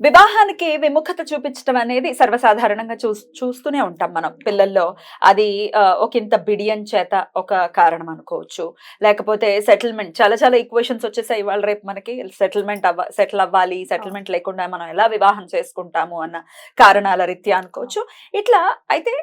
వివాహానికి విముఖత చూపించడం అనేది సర్వసాధారణంగా చూ చూస్తూనే ఉంటాం మనం. పిల్లల్లో అది ఒక ఇంత బిడియం చేత ఒక కారణం అనుకోవచ్చు. లేకపోతే సెటిల్మెంట్ చాలా చాలా ఈక్వేషన్స్ వచ్చేసాయి ఇవాళ రేపు మనకి. సెటిల్మెంట్ అవ్వ సెటిల్ అవ్వాలి సెటిల్మెంట్ లేకుండా మనం ఎలా వివాహం చేసుకుంటాము అన్న కారణాల రీత్యా అనుకోవచ్చు. ఇట్లా అయితే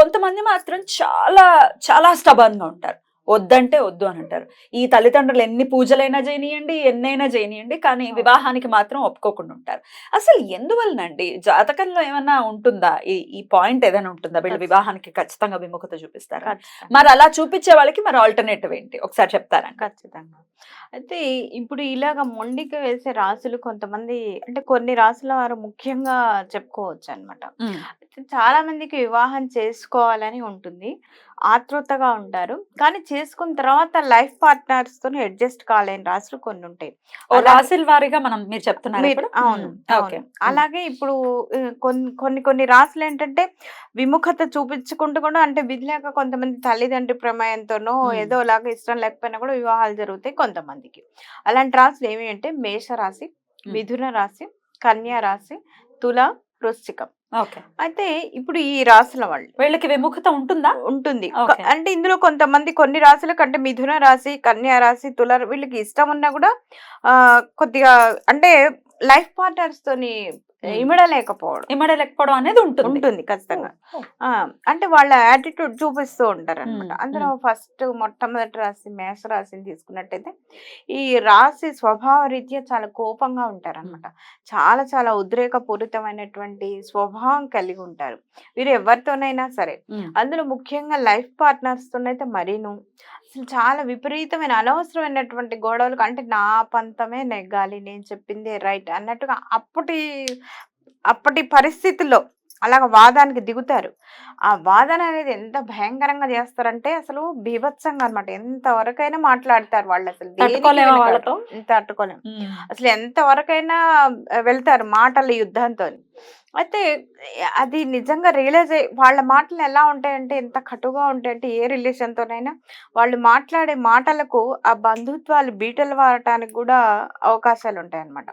కొంతమంది మాత్రం చాలా చాలా stubborn గా ఉంటారు. వద్దంటే వద్దు అని అంటారు. ఈ తల్లిదండ్రులు ఎన్ని పూజలైనా చేయనియండి ఎన్నైనా చేయనియండి కానీ. వివాహానికి మాత్రం ఒప్పుకోకుండా ఉంటారు. అసలు ఎందువలనండి? జాతకంలో ఏమన్నా ఉంటుందా? ఈ ఈ పాయింట్ ఏదైనా ఉంటుందా? వీళ్ళు. వివాహానికి ఖచ్చితంగా విముఖత చూపిస్తారా మరి అలా చూపించే వాళ్ళకి మరి ఆల్టర్నేటివ్ ఏంటి? ఒకసారి చెప్తారా? ఖచ్చితంగా. అయితే ఇప్పుడు ఇలాగ మొండికి వేసే రాసులు కొంతమంది అంటే కొన్ని రాసుల వారు ముఖ్యంగా చెప్పుకోవచ్చు అనమాట చాలా మందికి వివాహం చేసుకోవాలని ఉంటుంది. ఆతృతగా ఉంటారు. కానీ చేసుకున్న తర్వాత లైఫ్ పార్ట్నర్స్తో అడ్జస్ట్ కాలేని రాసులు కొన్ని ఉంటాయి. రాశుల వారిగా మనం మీరు చెప్తున్నారు అవును. అలాగే ఇప్పుడు కొన్ని కొన్ని కొన్ని రాసులు ఏంటంటే విముఖత చూపించుకుంటూ కూడా అంటే విధి లేక కొంతమంది తల్లిదండ్రి ప్రమేయంతోనో. ఏదో లాగా ఇష్టం లేకపోయినా కూడా వివాహాలు జరుగుతాయి కొంతమందికి. అలాంటి రాసులు ఏమి అంటే మేష రాశి. మిథున రాశి కన్యా రాశి తుల వృశ్చికం. అయితే ఇప్పుడు ఈ రాసుల వాళ్ళు వీళ్ళకి విముఖత ఉంటుందా? ఉంటుంది. అంటే ఇందులో కొంతమంది కొన్ని రాశులకు అంటే మిథున రాశి కన్యా రాశి తుల వీళ్ళకి ఇష్టం ఉన్నా కూడా ఆ కొద్దిగా అంటే లైఫ్ పార్ట్నర్స్ తోని ఇమడలేకపోవడం ఇమ్మడలేకపోవడం. అనేది ఉంటుంది. ఉంటుంది ఖచ్చితంగా. అంటే వాళ్ళ యాటిట్యూడ్ చూపిస్తూ ఉంటారు అనమాట అందులో ఫస్ట్ మొట్టమొదటి రాశి మేష రాశిని తీసుకున్నట్టయితే ఈ రాశి స్వభావ రీత్యా చాలా కోపంగా ఉంటారు అనమాట చాలా చాలా ఉద్రేకపూరితమైనటువంటి స్వభావం కలిగి ఉంటారు. వీరు ఎవరితోనైనా సరే. అందులో ముఖ్యంగా లైఫ్ పార్ట్నర్స్ తోనైతే మరీను చాలా విపరీతమైన అనవసరమైనటువంటి గొడవలకు అంటే నా పంతమే నెగ్గాలి నేను చెప్పిందే రైట్ అన్నట్టుగా అప్పటి అప్పటి పరిస్థితుల్లో అలాగ వాదానికి దిగుతారు. ఆ వాదన అనేది ఎంత భయంకరంగా చేస్తారంటే అసలు బీభత్సంగా అనమాట ఎంత వరకైనా మాట్లాడతారు వాళ్ళు అసలు దేనికి తట్టుకోలేమా. అసలు ఎంత వరకైనా ఆ, వెళ్తారు మాటల యుద్ధంతో అయితే అది నిజంగా రియలైజ్ అయ్యి వాళ్ళ మాటలు ఎలా ఉంటాయంటే ఎంత కటుగా ఉంటాయంటే ఏ రిలేషన్తోనైనా వాళ్ళు మాట్లాడే మాటలకు ఆ బంధుత్వాలు బీటలు వాడటానికి కూడా అవకాశాలు ఉంటాయి అన్నమాట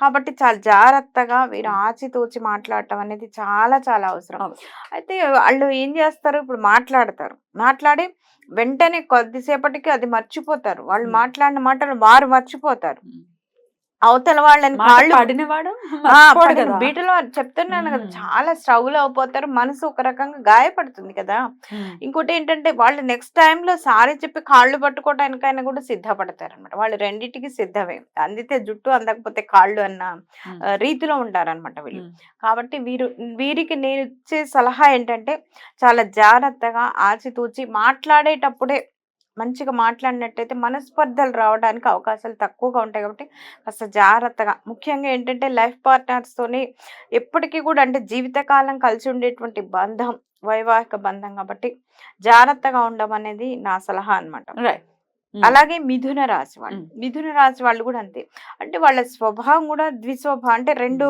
కాబట్టి చాలా జాగ్రత్తగా వీరు ఆచితూచి మాట్లాడటం అనేది చాలా చాలా అవసరం. అయితే వాళ్ళు ఏం చేస్తారు ఇప్పుడు మాట్లాడతారు మాట్లాడి వెంటనే కొద్దిసేపటికి అది మర్చిపోతారు వాళ్ళు. మాట్లాడిన మాటలు వారు మర్చిపోతారు. అవతల వాళ్ళని కాళ్ళు కదా. బీటలో చెప్తున్నాను కదా. చాలా స్ట్రగుల్ అయిపోతారు మనసు ఒక రకంగా గాయపడుతుంది కదా. ఇంకోటి ఏంటంటే వాళ్ళు నెక్స్ట్లో సారీ చెప్పి కాళ్ళు పట్టుకోవడానికైనా కూడా సిద్ధపడతారు అనమాట వాళ్ళు రెండింటికి సిద్ధమే అందితే జుట్టు అందకపోతే కాళ్ళు అన్న రీతిలో ఉంటారన్నమాట వీళ్ళు. కాబట్టి వీరు వీరికి నేను ఇచ్చే సలహా ఏంటంటే చాలా జాగ్రత్తగా ఆచితూచి మాట్లాడేటప్పుడే మంచిగా మాట్లాడినట్టయితే మనస్పర్ధలు రావడానికి అవకాశాలు తక్కువగా ఉంటాయి కాబట్టి కాస్త జాగ్రత్తగా. ముఖ్యంగా ఏంటంటే లైఫ్ పార్ట్నర్స్తోని ఎప్పటికీ కూడా అంటే జీవితకాలం కలిసి ఉండేటువంటి బంధం వైవాహిక బంధం కాబట్టి జాగ్రత్తగా ఉండమనేది నా సలహా అనమాట రైట్ అలాగే మిథున రాశి వాళ్ళు. మిథున రాశి వాళ్ళు కూడా అంతే. అంటే వాళ్ళ స్వభావం కూడా ద్విస్వభావం. అంటే రెండు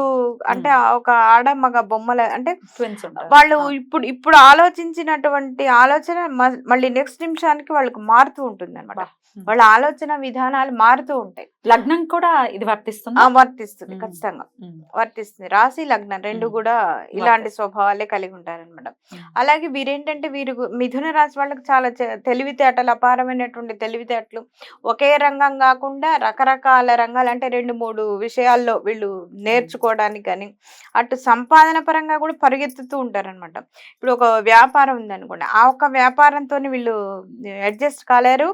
అంటే ఒక ఆడ మగ బొమ్మల అంటే. వాళ్ళు. ఇప్పుడు ఇప్పుడు ఆలోచించినటువంటి ఆలోచన మళ్ళీ నెక్స్ట్ నిమిషానికి వాళ్ళకి మారుతూ ఉంటుంది అనమాట. వాళ్ళ ఆలోచన విధానాలు మారుతూ ఉంటాయి. లగ్నం కూడా ఇది వర్తిస్తుంది? వర్తిస్తుంది. ఖచ్చితంగా. వర్తిస్తుంది. రాశి లగ్నం రెండు. కూడా ఇలాంటి స్వభావాలే కలిగి ఉంటారన్నమాట. అలాగే వీరేంటంటే వీరు మిథున రాశి వాళ్ళకి చాలా తెలివితేటలు అపారమైనటువంటి తెలివితేటలు ఒకే రంగం కాకుండా రకరకాల రంగాలు అంటే రెండు మూడు విషయాల్లో వీళ్ళు నేర్చుకోవడానికి కానీ అటు సంపాదన పరంగా కూడా పరిగెత్తుతూ ఉంటారన్నమాట. ఇప్పుడు ఒక వ్యాపారం ఉందనుకోండి ఆ ఒక్క వ్యాపారంతో వీళ్ళు అడ్జస్ట్ కాలేరు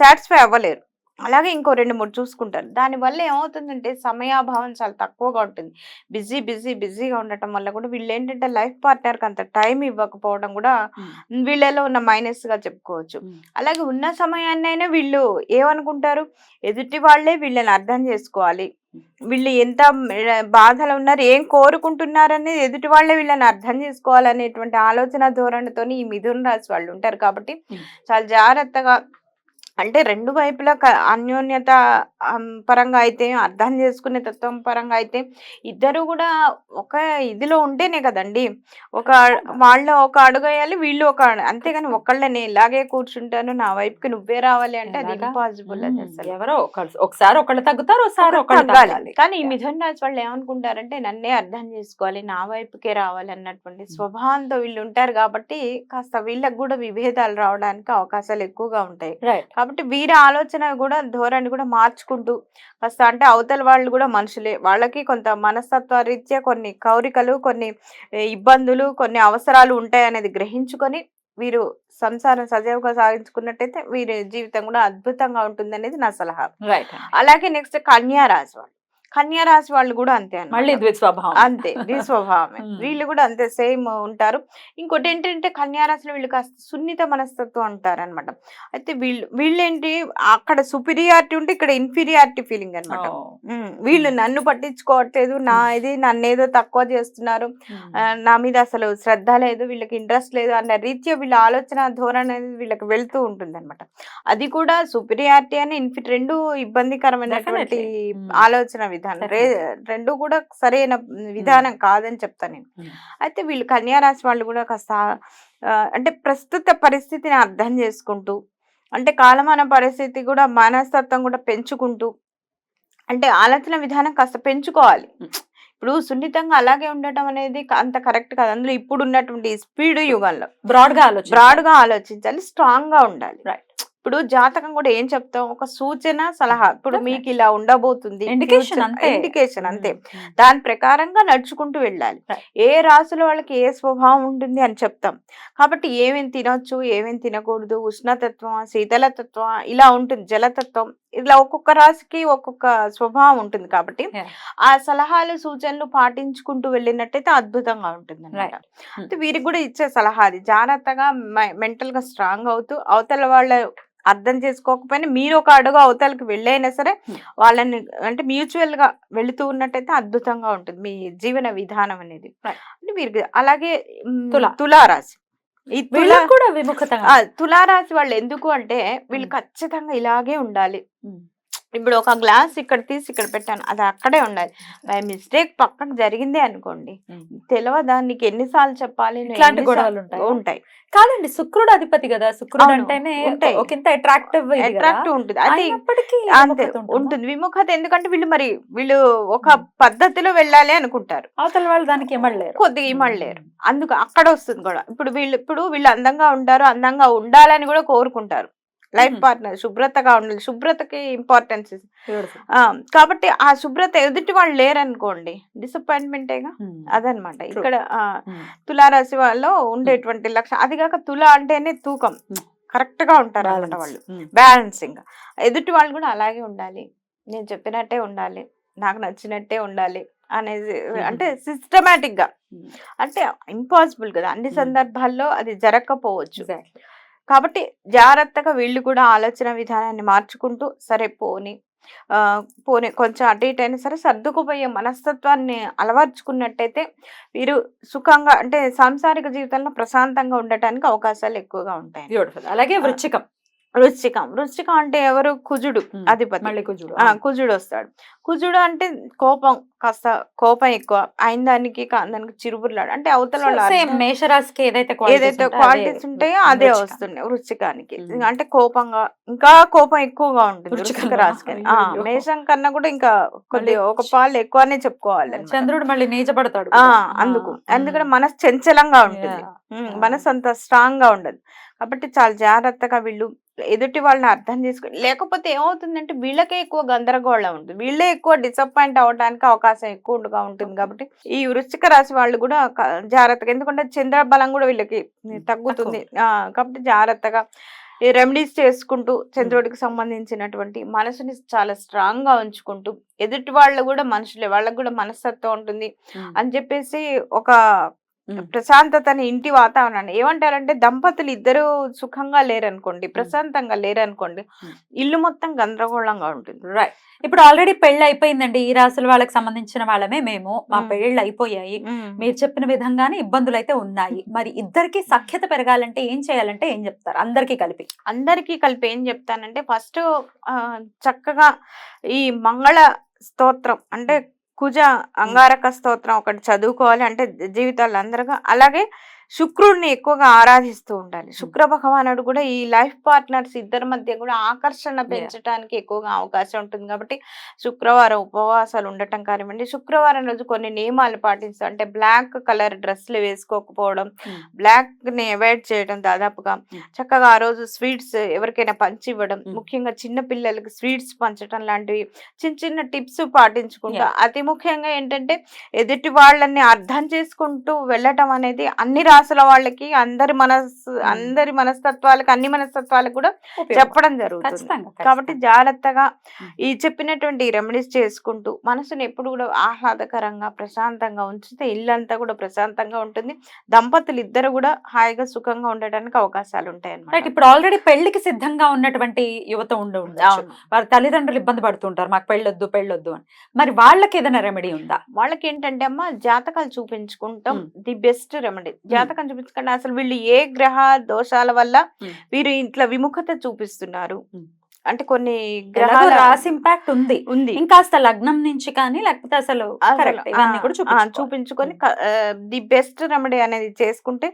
సాటిస్ఫై అవ్వలేరు. అలాగే ఇంకో రెండు మూడు చూసుకుంటారు దానివల్ల ఏమవుతుందంటే సమయాభావం చాలా తక్కువగా ఉంటుంది. బిజీ బిజీ బిజీగా ఉండటం వల్ల కూడా వీళ్ళు ఏంటంటే లైఫ్ పార్ట్నర్కి అంత టైం ఇవ్వకపోవడం కూడా వీళ్ళలో ఉన్న మైనస్గా చెప్పుకోవచ్చు అలాగే ఉన్న సమయాన్నైనా వీళ్ళు ఏమనుకుంటారు? ఎదుటి వాళ్ళే వీళ్ళని అర్థం చేసుకోవాలి. వీళ్ళు ఎంత బాధలో ఉన్నారు ఏం కోరుకుంటున్నారు అనేది ఎదుటి వాళ్ళే వీళ్ళని అర్థం చేసుకోవాలనేటువంటి ఆలోచన ధోరణితో ఈ మిథున రాశి వాళ్ళు ఉంటారు కాబట్టి. చాలా జాగ్రత్తగా అంటే రెండు వైపులా అన్యోన్యత పరంగా అయితే అర్థం చేసుకునే తత్వం పరంగా అయితే ఇద్దరు కూడా ఒక ఇదిలో ఉంటేనే కదండి. ఒక వాళ్ళ ఒక అడుగు వేయాలి వీళ్ళు ఒక అంతేగాని ఒకళ్ళని ఇలాగే కూర్చుంటాను నా వైపుకి నువ్వే రావాలి అంటే అది? ఇంపాసిబుల్ అది అసలు. ఎవరో ఒకసారి ఒకళ్ళు తగ్గుతారు ఒకసారి ఒకళ్ళు తగ్గాలి. కానీ ఈ మిథున రాశి వాళ్ళు ఏమనుకుంటారంటే నన్నే అర్థం చేసుకోవాలి నా వైపుకే రావాలి అన్నటువంటి స్వభావంతో వీళ్ళు ఉంటారు కాబట్టి కాస్త వీళ్ళకి కూడా విభేదాలు రావడానికి అవకాశాలు ఎక్కువగా ఉంటాయి. కాబట్టి వీరి ఆలోచన కూడా ధోరణి కూడా మార్చుకుంటూ కాస్త అంటే అవతల వాళ్ళు కూడా మనుషులే. వాళ్ళకి కొంత మనస్తత్వ రీత్యా కొన్ని కౌరికలు కొన్ని ఇబ్బందులు కొన్ని అవసరాలు ఉంటాయి అనేది గ్రహించుకొని వీరు సంసారం సజీవంగా సాగించుకున్నట్టయితే వీరి జీవితం కూడా అద్భుతంగా ఉంటుంది అనేది నా సలహా. రైట్ అలాగే నెక్స్ట్ కన్యా రాశి వాళ్ళు. కన్యా రాశి వాళ్ళు కూడా అంతే. మళ్ళీ ద్విస్వభావం అంతే ద్విస్వభావమే. వీళ్ళు కూడా అంతే సేమ్ ఉంటారు. ఇంకోటి ఏంటంటే కన్యా రాశిలో వీళ్ళు కాస్త సున్నిత మనస్తత్వం ఉంటారు అనమాట అయితే వీళ్ళు వీళ్ళేంటి అక్కడ సుపీరియారిటీ ఉంటే ఇక్కడ ఇన్ఫీరియారిటీ ఫీలింగ్ అనమాట. వీళ్ళు నన్ను పట్టించుకోవట్లేదు నా ఇది నన్ను ఏదో తక్కువ చేస్తున్నారు. నా మీద అసలు శ్రద్ధ లేదు వీళ్ళకి ఇంట్రెస్ట్ లేదు అన్న రీత్యా వీళ్ళ ఆలోచన ధోరణి అనేది వీళ్ళకి వెళ్తూ ఉంటుంది అనమాట అది కూడా సుపీరియారిటీ అని ఇన్ఫి రెండు ఇబ్బందికరమైనటువంటి. ఆలోచన విధానం. రెండు కూడా సరైన విధానం కాదని చెప్తాను నేను. అయితే వీళ్ళు కన్యా రాశి వాళ్ళు కూడా కాస్త అంటే ప్రస్తుత పరిస్థితిని అర్థం చేసుకుంటూ అంటే కాలమాన పరిస్థితి కూడా మనస్తత్వం కూడా పెంచుకుంటూ అంటే ఆలోచన విధానం కాస్త పెంచుకోవాలి. ఇప్పుడు సున్నితంగా అలాగే ఉండటం అనేది అంత కరెక్ట్ కాదు. అందులో ఇప్పుడు ఉన్నటువంటి స్పీడ్ యుగంలో బ్రాడ్గా ఆలోచన బ్రాడ్గా ఆలోచించాలి స్ట్రాంగ్గా ఉండాలి. Right. ఇప్పుడు జాతకం కూడా ఏం చెప్తాం ఒక సూచన సలహా ఇప్పుడు. మీకు ఇలా ఉండబోతుంది Indication అంతే. ఇండికేషన్ అంతే. దాని ప్రకారంగా నడుచుకుంటూ వెళ్ళాలి. ఏ రాశుల వాళ్ళకి ఏ స్వభావం ఉంటుంది అని చెప్తాం కాబట్టి ఏమేమి తినొచ్చు ఏమేమి తినకూడదు ఉష్ణతత్వం శీతలతత్వం ఇలా ఉంటుంది జలతత్వం ఇలా ఒక్కొక్క రాశికి ఒక్కొక్క స్వభావం ఉంటుంది కాబట్టి. ఆ సలహాలు సూచనలు పాటించుకుంటూ వెళ్ళినట్టయితే అద్భుతంగా ఉంటుంది Right. అంటే వీరికి కూడా ఇచ్చే సలహా అది జాగ్రత్తగా మెంటల్గా స్ట్రాంగ్ అవుతూ అవతల వాళ్ళ అర్థం చేసుకోకపోయినా మీరు ఒక అడుగు అవతలకి వెళ్ళైనా సరే Hmm. వాళ్ళని అంటే మ్యూచువల్గా వెళుతూ ఉన్నట్టయితే అద్భుతంగా ఉంటుంది మీ జీవన విధానం అనేది వీరికి అలాగే తుల. తులారాశి కూడా విముఖత తులారాశి వాళ్ళు ఎందుకు అంటే వీళ్ళు. ఖచ్చితంగా ఇలాగే ఉండాలి. ఇప్పుడు ఒక గ్లాస్ ఇక్కడ తీసి ఇక్కడ పెట్టాను. అది అక్కడే ఉండాలి. బై మిస్టేక్ పక్కకు జరిగిందే అనుకోండి. తెలియదా నీకు ఎన్నిసార్లు చెప్పాలి? ఇట్లాంటి గొడవలు ఉంటాయా? ఉంటాయి. కాదండి శుక్రుడు అధిపతి కదా. శుక్రుడు అంటేనే అట్రాక్టివ్ అట్రాక్ట్ ఉంటుంది. అది అయినప్పటికీ అంతే? ఉంటుంది. విముఖత ఎందుకంటే వీళ్ళు మరి వీళ్ళు ఒక పద్ధతిలో వెళ్ళాలి అనుకుంటారు. అవతల వాళ్ళు దానికి ఇమ్మడలేరు కొద్దిగా ఇమ్మడలేరు అందుకు అక్కడ వస్తుంది కూడా ఇప్పుడు వీళ్ళు ఇప్పుడు వీళ్ళు అందంగా ఉంటారు అందంగా ఉండాలని కూడా కోరుకుంటారు. లైఫ్. పార్ట్నర్ శుభ్రతగా ఉండాలి శుభ్రతకి ఇంపార్టెన్స్. కాబట్టి ఆ శుభ్రత ఎదుటి వాళ్ళు లేరనుకోండి డిసప్పాయింట్మెంటేగా. అదనమాట. ఇక్కడ. తులారాశి వాళ్ళలో ఉండేటువంటి లక్షణం అది కాక తుల అంటేనే తూకం. కరెక్ట్గా ఉంటారు అనమాట. వాళ్ళు. బ్యాలెన్సింగ్ ఎదుటి వాళ్ళు కూడా అలాగే ఉండాలి నేను చెప్పినట్టే ఉండాలి నాకు నచ్చినట్టే ఉండాలి అనేది అంటే సిస్టమేటిక్గా. అంటే ఇంపాసిబుల్ కదా అన్ని. సందర్భాల్లో అది జరగకపోవచ్చు. కాబట్టి జాగ్రత్తగా వీళ్ళు కూడా ఆలోచన విధానాన్ని మార్చుకుంటూ సరే పోని పోనీ కొంచెం అటు ఇటు అయినా సరే సర్దుకుపోయే మనస్తత్వాన్ని అలవర్చుకున్నట్టయితే వీరు సుఖంగా అంటే సాంసారిక జీవితంలో ప్రశాంతంగా ఉండటానికి అవకాశాలు ఎక్కువగా ఉంటాయి బ్యూటిఫుల్ అలాగే వృచ్చికం. వృశ్చికం వృశ్చికం అంటే ఎవరు కుజుడు. అధిపతి మళ్ళీ కుజుడు ఆ, కుజుడు వస్తాడు కుజుడు అంటే కోపం కాస్త కోపం ఎక్కువ అయిన దానికి దానికి చిరుబుర్లాడు అంటే అవతల మేషరాశికి ఏదైతే ఏదైతే ఉంటాయో క్వాలిటీస్ అదే ఉంటాయో అదే. వస్తున్నాయి వృచ్చికానికి మ్మ్. అంటే కోపంగా ఇంకా కోపం ఎక్కువగా ఉంటుంది వృచ్చికంలో? రాశికి. మేషం కన్నా కూడా ఇంకా కొద్దిగా ఒక పాలు ఎక్కువనే చెప్పుకోవాలి. చంద్రుడు మళ్ళీ నీచపడతాడు. అందుకు ఎందుకంటే. మనసు చంచలంగా ఉంటుంది. మనసు అంత స్ట్రాంగ్గా ఉండదు కాబట్టి చాలా జాగ్రత్తగా వీళ్ళు ఎదుటి వాళ్ళని అర్థం చేసుకుని లేకపోతే ఏమవుతుందంటే వీళ్ళకే ఎక్కువ గందరగోళం ఉంటుంది వీళ్ళే ఎక్కువ డిసప్పాయింట్ అవ్వడానికి అవకాశం ఎక్కువగా ఉంటుంది కాబట్టి ఈ వృశ్చిక రాశి వాళ్ళు కూడా జాగ్రత్తగా ఎందుకంటే చంద్ర బలం కూడా వీళ్ళకి తగ్గుతుంది కాబట్టి జాగ్రత్తగా ఈ రెమెడీస్ చేసుకుంటూ చంద్రుడికి సంబంధించినటువంటి మనసుని చాలా స్ట్రాంగ్గా ఉంచుకుంటూ ఎదుటి వాళ్ళు కూడా మనుషులే వాళ్ళకి కూడా మనస్తత్వం ఉంటుంది. అని చెప్పేసి ఒక. ప్రశాంతతని ఇంటి వాతావరణాన్ని ఏమంటారంటే దంపతులు ఇద్దరు సుఖంగా లేరనుకోండి ప్రశాంతంగా లేరనుకోండి. ఇల్లు మొత్తం గందరగోళంగా ఉంటుంది. రైట్ ఇప్పుడు ఆల్రెడీ పెళ్ళి అయిపోయిందండి. ఈ రాసుల వాళ్ళకి సంబంధించిన వాళ్ళమే మేము. మా. పెళ్ళిళ్ళు అయిపోయాయి. మీరు చెప్పిన విధంగానే ఇబ్బందులు అయితే ఉన్నాయి మరి ఇద్దరికి సఖ్యత పెరగాలంటే ఏం చేయాలంటే ఏం చెప్తారు? అందరికీ కలిపి. అందరికీ కలిపి ఏం చెప్తానంటే ఫస్ట్ చక్కగా ఈ మంగళ స్తోత్రం అంటే కుజ అంగారక స్తోత్రం ఒకటి చదువుకోవాలి. అంటే జీవితాలు అందరిగా అలాగే శుక్రుడిని ఎక్కువగా ఆరాధిస్తూ ఉండాలి శుక్ర భగవానుడు కూడా ఈ లైఫ్ పార్ట్నర్స్ ఇద్దరి మధ్య కూడా ఆకర్షణ పెంచడానికి ఎక్కువగా అవకాశం ఉంటుంది కాబట్టి శుక్రవారం ఉపవాసాలు ఉండటం కానివ్వండి శుక్రవారం రోజు కొన్ని నియమాలు పాటిస్తూ అంటే బ్లాక్ కలర్ డ్రెస్సులు వేసుకోకపోవడం. బ్లాక్ని అవాయిడ్ చేయడం దాదాపుగా. చక్కగా ఆ రోజు స్వీట్స్ ఎవరికైనా పంచి ఇవ్వడం. ముఖ్యంగా చిన్న పిల్లలకి స్వీట్స్ పంచడం లాంటివి చిన్న చిన్న టిప్స్ పాటించుకుంటా అతి ముఖ్యంగా ఏంటంటే ఎదుటి వాళ్ళని అర్థం చేసుకుంటూ వెళ్ళటం అనేది అన్ని రాసుల వాళ్ళకి అందరి మనస్సు అందరి మనస్తత్వాలకు అన్ని మనస్తత్వాలకు కూడా. చెప్పడం జరుగుతుంది కాబట్టి. జాగ్రత్తగా. ఈ చెప్పినటువంటి రెమెడీస్ చేసుకుంటూ మనసుని ఎప్పుడు కూడా ఆహ్లాదకరంగా ప్రశాంతంగా ఉంచితే ఇల్లంతా కూడా ప్రశాంతంగా ఉంటుంది దంపతులు ఇద్దరు కూడా హాయిగా సుఖంగా ఉండడానికి అవకాశాలు ఉంటాయి అన్నమాట ఇప్పుడు ఆల్రెడీ పెళ్ళికి సిద్ధంగా ఉన్నటువంటి యువత ఉండి. వారి తల్లిదండ్రులు ఇబ్బంది పడుతుంటారు మాకు పెళ్ళొద్దు పెళ్ళొద్దు అని మరి వాళ్ళకి ఏదైనా రెమెడీ ఉందా వాళ్ళకి ఏంటంటే అమ్మ జాతకాలు చూపించుకుంటాం. ది బెస్ట్ రెమెడీ జాతకం చూపించుకుంటే అసలు వీళ్ళు ఏ గ్రహ దోషాల వల్ల. వీరు ఇంట్లో విముఖత చూపిస్తున్నారు. అంటే కొన్ని గ్రహాల రాసి ఇంపాక్ట్ ఉంది. ఉంది. ఇంకాస్త లగ్నం నుంచి కానీ లేకపోతే అసలు. చూపించుకొని ది బెస్ట్ రెమెడీ అనేది చేసుకుంటే.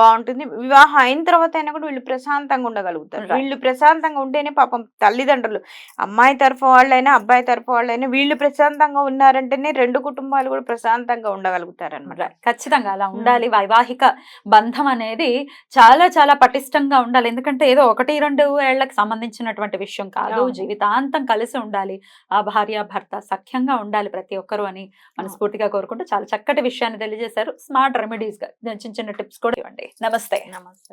బాగుంటుంది. వివాహం అయిన తర్వాత అయినా కూడా వీళ్ళు ప్రశాంతంగా ఉండగలుగుతారు. వీళ్ళు ప్రశాంతంగా ఉంటేనే పాపం తల్లిదండ్రులు అమ్మాయి తరఫు వాళ్ళైనా అబ్బాయి తరఫు వాళ్ళైనా వీళ్ళు ప్రశాంతంగా ఉన్నారంటేనే రెండు కుటుంబాలు కూడా ప్రశాంతంగా ఉండగలుగుతారు అనమాట. ఖచ్చితంగా అలా ఉండాలి. వైవాహిక బంధం అనేది చాలా చాలా పటిష్టంగా ఉండాలి. ఎందుకంటే ఏదో ఒకటి రెండు ఏళ్ళకు సంబంధించినటువంటి విషయం కాదు. జీవితాంతం కలిసి ఉండాలి. ఆ భార్య భర్త సఖ్యంగా ఉండాలి ప్రతి ఒక్కరు అని మనస్ఫూర్తిగా కోరుకుంటూ చాలా చక్కటి విషయాన్ని తెలియజేశారు. స్మార్ట్ రెమెడీస్గా చిన్న చిన్న టిప్స్ కూడా ఇవ్వండి. నమస్తే. నమస్తే.